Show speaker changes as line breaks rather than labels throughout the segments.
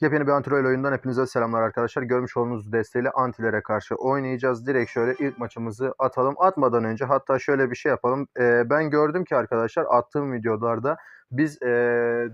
Yepyeni bir anti oyundan hepinize selamlar arkadaşlar. Görmüş olduğunuz desteğiyle antilere karşı oynayacağız. Direkt şöyle ilk maçımızı atalım. Atmadan önce hatta şöyle bir şey yapalım. Ee, ben gördüm ki arkadaşlar attığım videolarda biz e,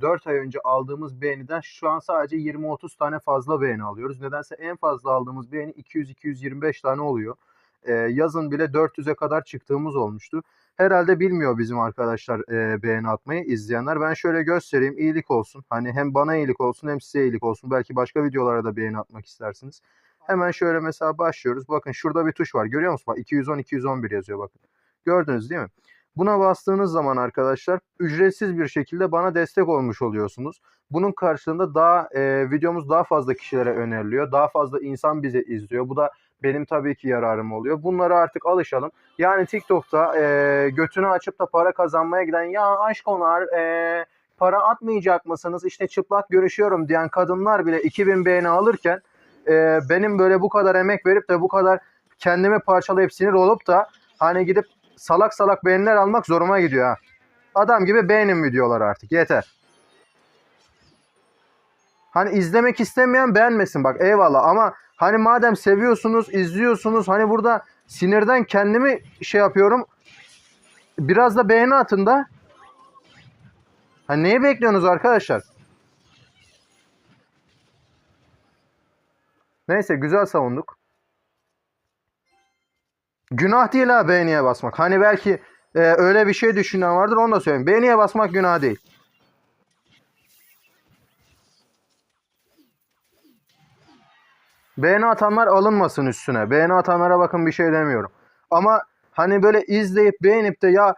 4 ay önce aldığımız beğeniden şu an sadece 20-30 tane fazla beğeni alıyoruz. Nedense en fazla aldığımız beğeni 200-225 tane oluyor. Ee, yazın bile 400'e kadar çıktığımız olmuştu. Herhalde bilmiyor bizim arkadaşlar e, beğeni atmayı izleyenler. Ben şöyle göstereyim iyilik olsun. Hani hem bana iyilik olsun hem size iyilik olsun. Belki başka videolara da beğeni atmak istersiniz. Hemen şöyle mesela başlıyoruz. Bakın şurada bir tuş var. Görüyor musunuz? Bak 210 211 yazıyor bakın. Gördünüz değil mi? Buna bastığınız zaman arkadaşlar ücretsiz bir şekilde bana destek olmuş oluyorsunuz. Bunun karşılığında daha e, videomuz daha fazla kişilere öneriliyor. Daha fazla insan bizi izliyor. Bu da benim tabii ki yararım oluyor. Bunlara artık alışalım. Yani TikTok'ta e, götünü açıp da para kazanmaya giden ya aşk onar e, para atmayacak mısınız? İşte çıplak görüşüyorum diyen kadınlar bile 2000 beğeni alırken e, benim böyle bu kadar emek verip de bu kadar kendimi parçalayıp sinir olup da hani gidip salak salak beğeniler almak zoruma gidiyor ha. Adam gibi beğenin videoları artık yeter. Hani izlemek istemeyen beğenmesin bak eyvallah ama hani madem seviyorsunuz, izliyorsunuz hani burada sinirden kendimi şey yapıyorum. Biraz da beğeni atın da. Hani neyi bekliyorsunuz arkadaşlar? Neyse güzel savunduk. Günah değil ha beğeniye basmak. Hani belki e, öyle bir şey düşünen vardır onu da söyleyeyim. Beğeniye basmak günah değil. Beğeni atanlar alınmasın üstüne. Beğeni atanlara bakın bir şey demiyorum. Ama hani böyle izleyip beğenip de ya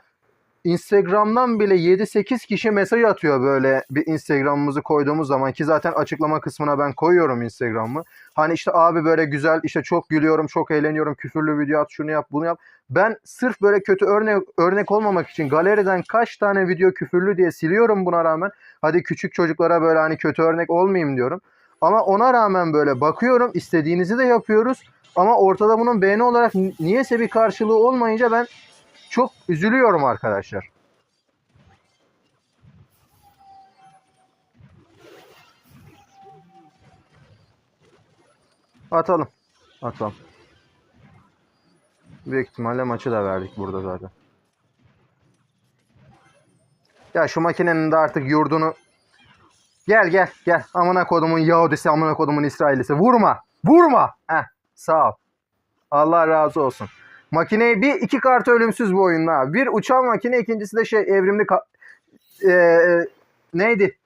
Instagram'dan bile 7-8 kişi mesaj atıyor böyle bir Instagram'ımızı koyduğumuz zaman ki zaten açıklama kısmına ben koyuyorum Instagram'ı. Hani işte abi böyle güzel işte çok gülüyorum, çok eğleniyorum, küfürlü video at, şunu yap, bunu yap. Ben sırf böyle kötü örnek örnek olmamak için galeriden kaç tane video küfürlü diye siliyorum buna rağmen. Hadi küçük çocuklara böyle hani kötü örnek olmayayım diyorum. Ama ona rağmen böyle bakıyorum istediğinizi de yapıyoruz. Ama ortada bunun beğeni olarak ni- niyeyse bir karşılığı olmayınca ben çok üzülüyorum arkadaşlar. Atalım. Atalım. Büyük ihtimalle maçı da verdik burada zaten. Ya şu makinenin de artık yurdunu Gel gel gel. Amına kodumun Yahudisi, amına kodumun İsrailisi. Vurma. Vurma. Heh, sağ ol. Allah razı olsun. Makineyi bir iki kartı ölümsüz bu oyunda. Bir uçan makine, ikincisi de şey evrimli Ee, e, neydi?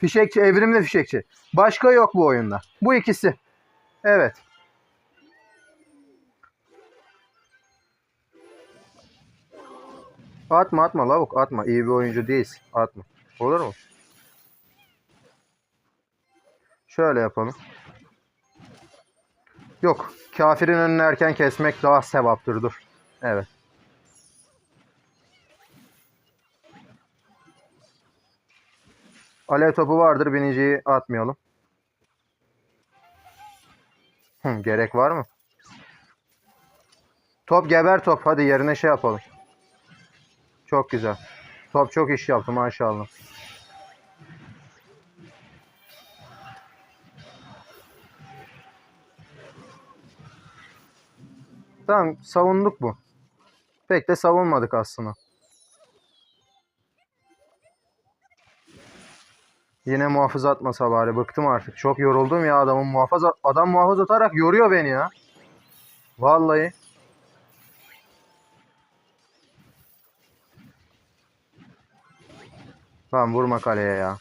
Fişekçi, evrimli fişekçi. Başka yok bu oyunda. Bu ikisi. Evet. Atma atma lavuk atma. İyi bir oyuncu değilsin. Atma. Olur mu? Şöyle yapalım. Yok. Kafirin önünü erken kesmek daha sevaptır. Dur. Evet. Alev topu vardır. Biniciyi atmayalım. Hı, gerek var mı? Top geber top. Hadi yerine şey yapalım. Çok güzel. Top çok iş yaptı maşallah. Tamam savunduk bu. Pek de savunmadık aslında. Yine muhafız atmasa bari. Bıktım artık. Çok yoruldum ya adamın muhafız adam muhafız atarak yoruyor beni ya. Vallahi. Tamam vurma kaleye ya.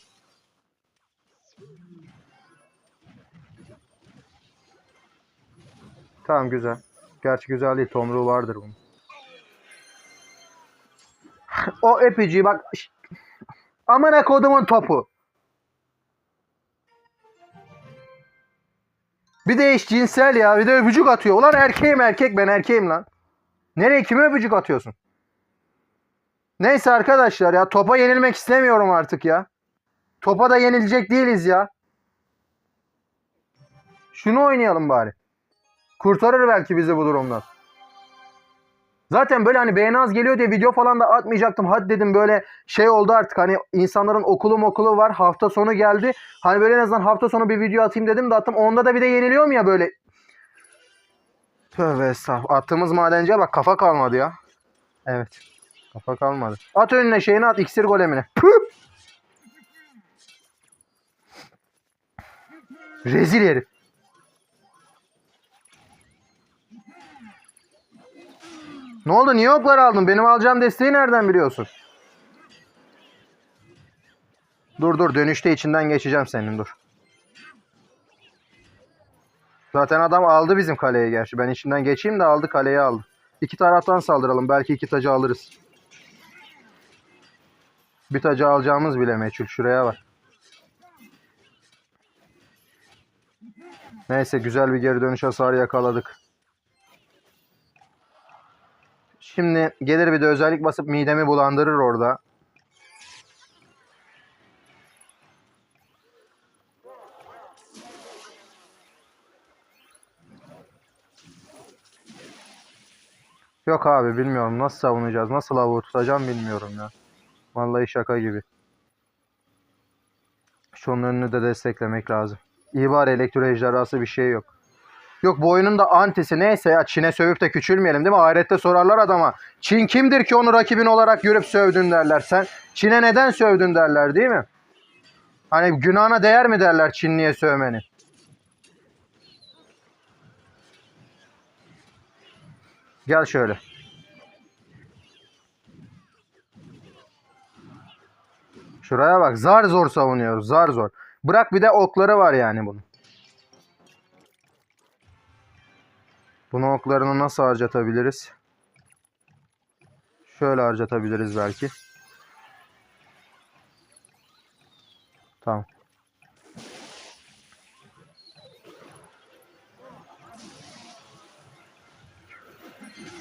Tamam güzel. Gerçi güzel değil. Tomruğu vardır bunun. o epici bak. Amına kodumun topu. Bir de eşcinsel ya. Bir de öpücük atıyor. Ulan erkeğim erkek ben erkeğim lan. Nereye kime öpücük atıyorsun? Neyse arkadaşlar ya topa yenilmek istemiyorum artık ya. Topa da yenilecek değiliz ya. Şunu oynayalım bari. Kurtarır belki bizi bu durumdan. Zaten böyle hani beğeni geliyor diye video falan da atmayacaktım. Hadi dedim böyle şey oldu artık hani insanların okulu okulu var. Hafta sonu geldi. Hani böyle en azından hafta sonu bir video atayım dedim de attım. Onda da bir de yeniliyor mu ya böyle? Tövbe estağfurullah. Attığımız madenciye bak kafa kalmadı ya. Evet. Kafa kalmadı. At önüne şeyini at iksir golemine. Püh! Rezil herif. Ne oldu? Niye okları aldın? Benim alacağım desteği nereden biliyorsun? Dur dur dönüşte içinden geçeceğim senin dur. Zaten adam aldı bizim kaleyi gerçi. Ben içinden geçeyim de aldı kaleyi aldı. İki taraftan saldıralım. Belki iki tacı alırız. Bir tacı alacağımız bile meçhul. Şuraya bak. Neyse güzel bir geri dönüş hasarı yakaladık. Şimdi gelir bir de özellik basıp midemi bulandırır orada. Yok abi bilmiyorum nasıl savunacağız, nasıl avuğu tutacağım bilmiyorum ya. Vallahi şaka gibi. Şunun önünü de desteklemek lazım. İyi bari elektro ejderhası bir şey yok. Yok bu oyunun da antisi neyse ya Çin'e sövüp de küçülmeyelim değil mi? Ahirette sorarlar adama. Çin kimdir ki onu rakibin olarak görüp sövdün derler. Sen Çin'e neden sövdün derler değil mi? Hani günahına değer mi derler Çinliye sövmeni? Gel şöyle. Şuraya bak. Zar zor savunuyoruz. Zar zor. Bırak bir de okları var yani bunun. Bunu oklarını nasıl harcatabiliriz? Şöyle harcatabiliriz belki. Tamam.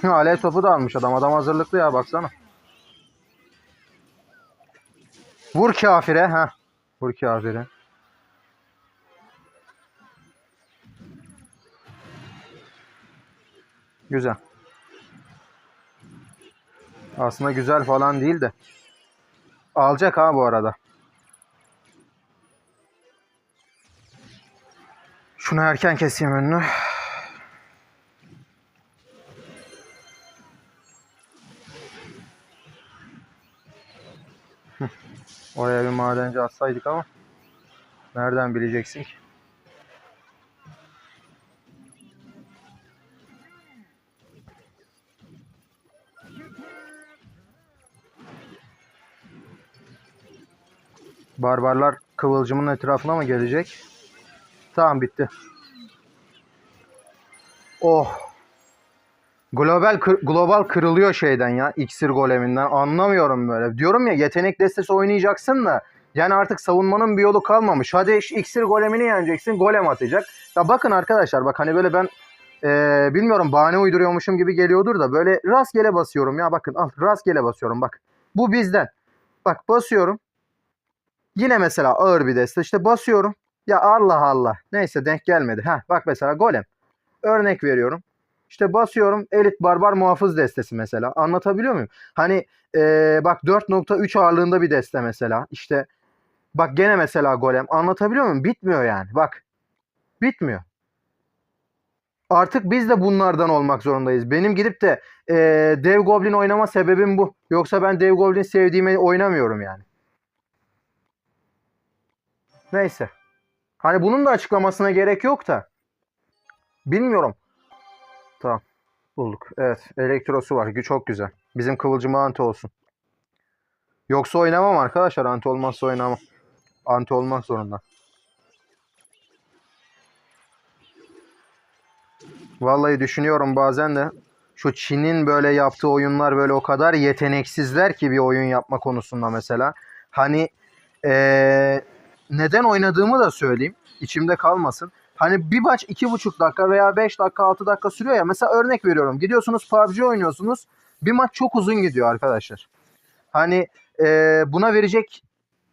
Alev topu da almış adam. Adam hazırlıklı ya baksana. Vur kafire. ha. Vur kafire. Güzel. Aslında güzel falan değil de. Alacak ha bu arada. Şunu erken keseyim önünü. Oraya bir madenci atsaydık ama nereden bileceksin ki? Barbarlar kıvılcımın etrafına mı gelecek? Tamam bitti. Oh. Global kır- global kırılıyor şeyden ya. iksir goleminden. Anlamıyorum böyle. Diyorum ya yetenek destesi oynayacaksın da yani artık savunmanın bir yolu kalmamış. Hadi iksir golemini yeneceksin. Golem atacak. Ya bakın arkadaşlar bak hani böyle ben eee, bilmiyorum bahane uyduruyormuşum gibi geliyordur da böyle rastgele basıyorum ya bakın al rastgele basıyorum bak. Bu bizden. Bak basıyorum. Yine mesela ağır bir deste. İşte basıyorum. Ya Allah Allah. Neyse denk gelmedi. Ha bak mesela golem. Örnek veriyorum. İşte basıyorum elit barbar muhafız destesi mesela. Anlatabiliyor muyum? Hani eee, bak 4.3 ağırlığında bir deste mesela. İşte bak gene mesela golem. Anlatabiliyor muyum? Bitmiyor yani. Bak. Bitmiyor. Artık biz de bunlardan olmak zorundayız. Benim gidip de eee, dev goblin oynama sebebim bu. Yoksa ben dev goblin sevdiğime oynamıyorum yani. Neyse. Hani bunun da açıklamasına gerek yok da. Bilmiyorum. Tamam. Bulduk. Evet. Elektrosu var. Çok güzel. Bizim kıvılcıma anti olsun. Yoksa oynamam arkadaşlar. Anti olmazsa oynamam. Anti olmak zorunda. Vallahi düşünüyorum bazen de şu Çin'in böyle yaptığı oyunlar böyle o kadar yeteneksizler ki bir oyun yapma konusunda mesela. Hani eee, neden oynadığımı da söyleyeyim. İçimde kalmasın. Hani bir maç iki buçuk dakika veya beş dakika altı dakika sürüyor ya. Mesela örnek veriyorum. Gidiyorsunuz PUBG oynuyorsunuz. Bir maç çok uzun gidiyor arkadaşlar. Hani eee, buna verecek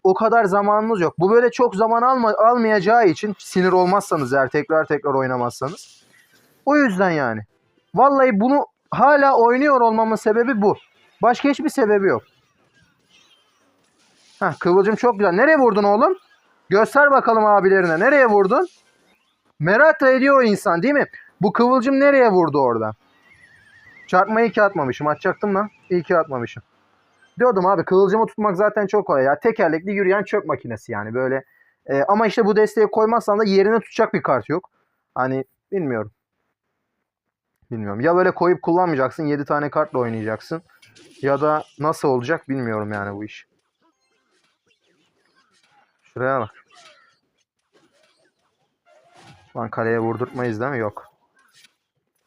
o kadar zamanınız yok. Bu böyle çok zaman alma, almayacağı için sinir olmazsanız eğer tekrar tekrar oynamazsanız. O yüzden yani. Vallahi bunu hala oynuyor olmamın sebebi bu. Başka hiçbir sebebi yok. Heh, kıvılcım çok güzel. Nereye vurdun oğlum? Göster bakalım abilerine. Nereye vurdun? Merak da ediyor insan değil mi? Bu kıvılcım nereye vurdu orada? Çarpmayı iki atmamışım. Atacaktım lan. İyi ki atmamışım. Diyordum abi kıvılcımı tutmak zaten çok kolay ya. Tekerlekli yürüyen çöp makinesi yani böyle. E, ama işte bu desteği koymazsan da yerine tutacak bir kart yok. Hani bilmiyorum. Bilmiyorum. Ya böyle koyup kullanmayacaksın. 7 tane kartla oynayacaksın. Ya da nasıl olacak bilmiyorum yani bu iş. Şuraya bak. Lan kaleye vurdurtmayız değil mi? Yok.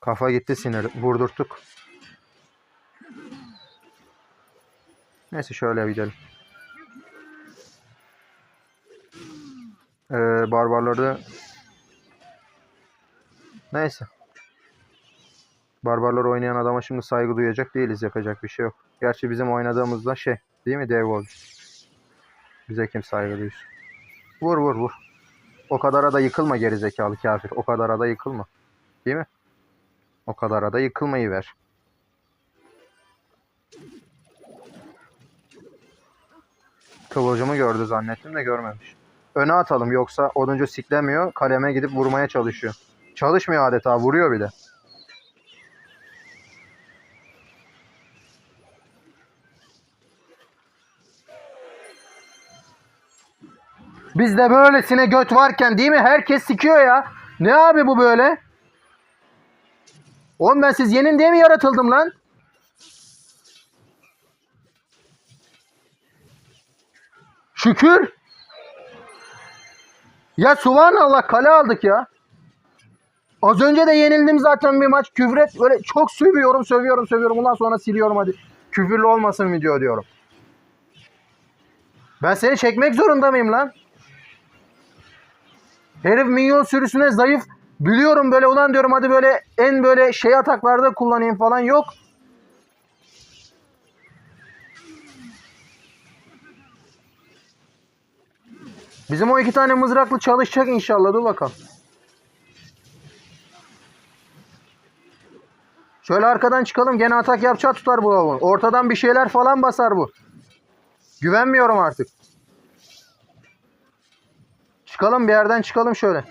Kafa gitti sinir. Vurdurttuk. Neyse şöyle gidelim. Ee, barbarları Neyse. Barbarlar oynayan adama şimdi saygı duyacak değiliz. Yapacak bir şey yok. Gerçi bizim oynadığımızda şey değil mi Dev? Bize kim saygı duysun? Vur vur vur. O kadara da yıkılma gerizekalı kafir. O kadara da yıkılma. Değil mi? O kadara da yıkılmayı ver. Kıvılcımı gördü zannettim de görmemiş. Öne atalım yoksa oduncu siklemiyor. Kaleme gidip vurmaya çalışıyor. Çalışmıyor adeta vuruyor bir Bizde böylesine göt varken değil mi? Herkes sikiyor ya. Ne abi bu böyle? Oğlum ben siz yenin diye mi yaratıldım lan? Şükür. Ya subhanallah kale aldık ya. Az önce de yenildim zaten bir maç. Küfret böyle çok sövüyorum sövüyorum sövüyorum. Bundan sonra siliyorum hadi. Küfürlü olmasın video diyorum. Ben seni çekmek zorunda mıyım lan? Herif minyon sürüsüne zayıf. Biliyorum böyle ulan diyorum hadi böyle en böyle şey ataklarda kullanayım falan yok. Bizim o iki tane mızraklı çalışacak inşallah. Dur bakalım. Şöyle arkadan çıkalım. Gene atak yapacağı tutar bu lavun. Ortadan bir şeyler falan basar bu. Güvenmiyorum artık. Çıkalım bir yerden çıkalım şöyle.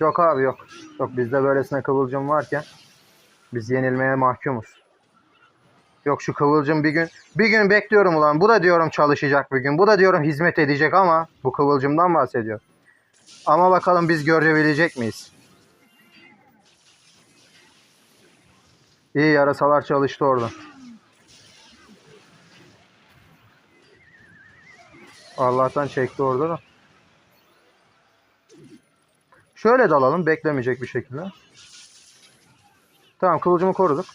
Yok abi yok. Yok bizde böylesine kıvılcım varken biz yenilmeye mahkumuz. Yok şu kıvılcım bir gün bir gün bekliyorum ulan. Bu da diyorum çalışacak bir gün. Bu da diyorum hizmet edecek ama bu kıvılcımdan bahsediyor. Ama bakalım biz görebilecek miyiz? İyi yarasalar çalıştı orada. Allah'tan çekti orada da. Şöyle dalalım beklemeyecek bir şekilde. Tamam kılıcımı koruduk.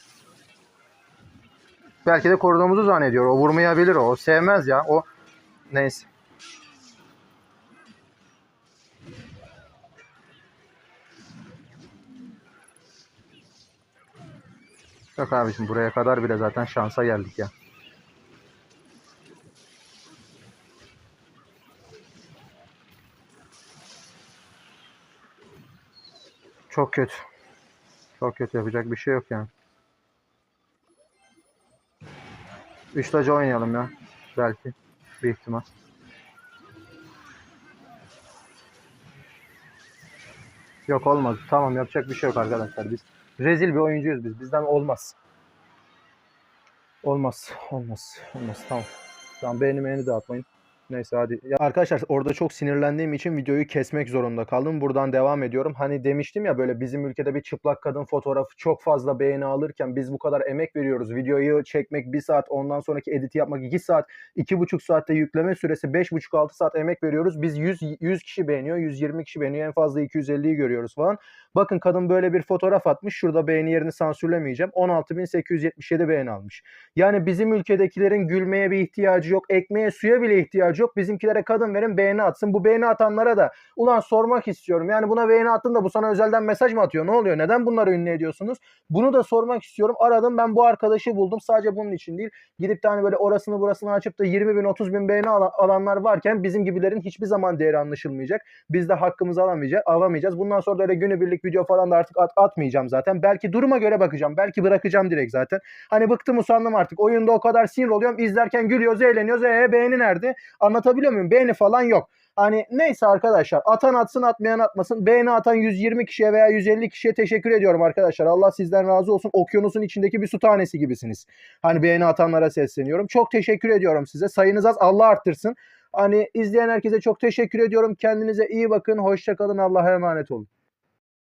Belki de koruduğumuzu zannediyor. O vurmayabilir o. O sevmez ya. O neyse. Yok abiciğim buraya kadar bile zaten şansa geldik ya. Çok kötü. Çok kötü yapacak bir şey yok yani. Üç tacı oynayalım ya. Belki. Bir ihtimal. Yok olmaz. Tamam yapacak bir şey yok arkadaşlar. Biz rezil bir oyuncuyuz biz. Bizden olmaz. Olmaz. Olmaz. Olmaz. Tamam. Tamam beğeni beğeni dağıtmayın. Neyse hadi. Ya arkadaşlar orada çok sinirlendiğim için videoyu kesmek zorunda kaldım. Buradan devam ediyorum. Hani demiştim ya böyle bizim ülkede bir çıplak kadın fotoğrafı çok fazla beğeni alırken biz bu kadar emek veriyoruz. Videoyu çekmek 1 saat ondan sonraki editi yapmak 2 saat 2,5 saatte yükleme süresi 5,5-6 saat emek veriyoruz. Biz 100, 100 kişi beğeniyor 120 kişi beğeniyor en fazla 250'yi görüyoruz falan. Bakın kadın böyle bir fotoğraf atmış. Şurada beğeni yerini sansürlemeyeceğim. 16.877 beğeni almış. Yani bizim ülkedekilerin gülmeye bir ihtiyacı yok. Ekmeğe suya bile ihtiyacı yok. Bizimkilere kadın verin beğeni atsın. Bu beğeni atanlara da ulan sormak istiyorum. Yani buna beğeni attın da bu sana özelden mesaj mı atıyor? Ne oluyor? Neden bunları ünlü ediyorsunuz? Bunu da sormak istiyorum. Aradım ben bu arkadaşı buldum. Sadece bunun için değil. Gidip de hani böyle orasını burasını açıp da 20 bin 30 bin beğeni ala- alanlar varken bizim gibilerin hiçbir zaman değeri anlaşılmayacak. Biz de hakkımızı alamayacağız. alamayacağız. Bundan sonra da öyle günübirlik video falan da artık at- atmayacağım zaten. Belki duruma göre bakacağım. Belki bırakacağım direkt zaten. Hani bıktım usandım artık. Oyunda o kadar sinir oluyorum. İzlerken gülüyoruz, eğleniyoruz. Ee beğeni nerede? Anlatabiliyor muyum? Beğeni falan yok. Hani neyse arkadaşlar atan atsın atmayan atmasın. Beğeni atan 120 kişiye veya 150 kişiye teşekkür ediyorum arkadaşlar. Allah sizden razı olsun. Okyanusun içindeki bir su tanesi gibisiniz. Hani beğeni atanlara sesleniyorum. Çok teşekkür ediyorum size. Sayınız az Allah arttırsın. Hani izleyen herkese çok teşekkür ediyorum. Kendinize iyi bakın. Hoşça kalın. Allah'a emanet olun.